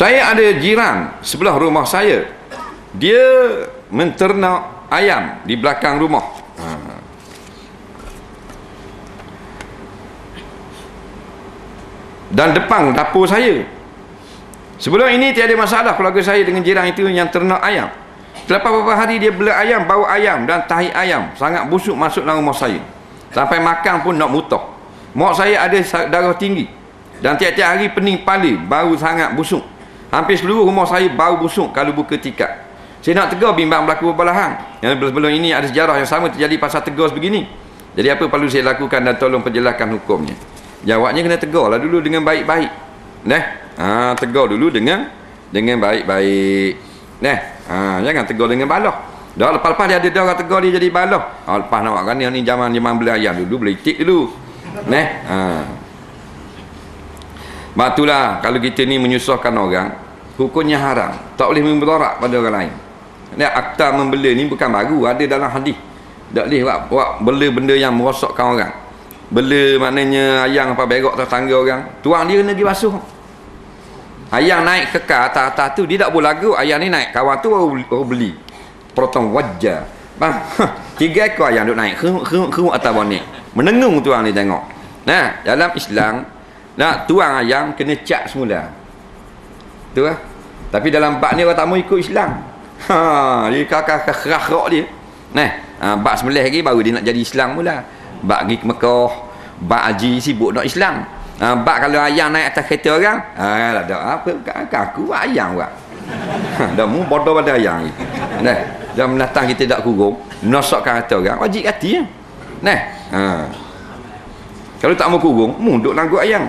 Saya ada jiran sebelah rumah saya. Dia menternak ayam di belakang rumah. Ha. Dan depan dapur saya. Sebelum ini tiada masalah keluarga saya dengan jiran itu yang ternak ayam. Selepas beberapa hari dia bela ayam, bau ayam dan tahi ayam sangat busuk masuk dalam rumah saya. Sampai makan pun nak mutak. Mak saya ada darah tinggi. Dan tiap-tiap hari pening pala, bau sangat busuk. Hampir seluruh rumah saya bau busuk kalau buka tikar. Saya nak tegur bimbang berlaku berbalahan. Yang sebelum ini ada sejarah yang sama terjadi pasal tegur begini. Jadi apa perlu saya lakukan dan tolong penjelaskan hukumnya. Jawabnya kena tegur lah dulu dengan baik-baik. Nah, ha, tegur dulu dengan dengan baik-baik. Nah, ha, jangan tegur dengan balah. Dah lepas-lepas dia ada dah orang tegur dia jadi balah. Ha, lepas nak buat ni zaman zaman beli ayam dulu beli tik dulu. Nah, ha. Batulah kalau kita ni menyusahkan orang, hukumnya haram. Tak boleh memberorak pada orang lain. Ni akta membela ni bukan baru, ada dalam hadis. Tak boleh buat, buat bela benda yang merosakkan orang. Bela maknanya ayam apa berok atas tangga orang. Tuang dia kena pergi basuh. Ayam naik ke atas-atas tu, dia tak boleh lagu. Ayam ni naik, kawan tu baru, baru beli. Wajah. Bang, tiga ekor ayam duk naik. Keruk atas bonek. Menengung tuang ni tengok. Nah, dalam Islam, nak tuang ayam kena cat semula. Tu lah. Tapi dalam bak ni orang tak mau ikut Islam. Ha, dia kakak kerak dia. Nah, ha, bak sembelih lagi baru dia nak jadi Islam mula. Bak pergi ke Mekah, bak haji sibuk nak Islam. Ha, bak kalau ayam naik atas kereta orang, ha, lah dak apa kakak aku ayam buat. Ha, dah mu bodoh pada ayam ni. Nah, dah menatang kita tak kurung, nosokkan kereta orang, wajib hati ya. Nah, ha. Kalau tak mau kurung, mu duduk langgut ayam.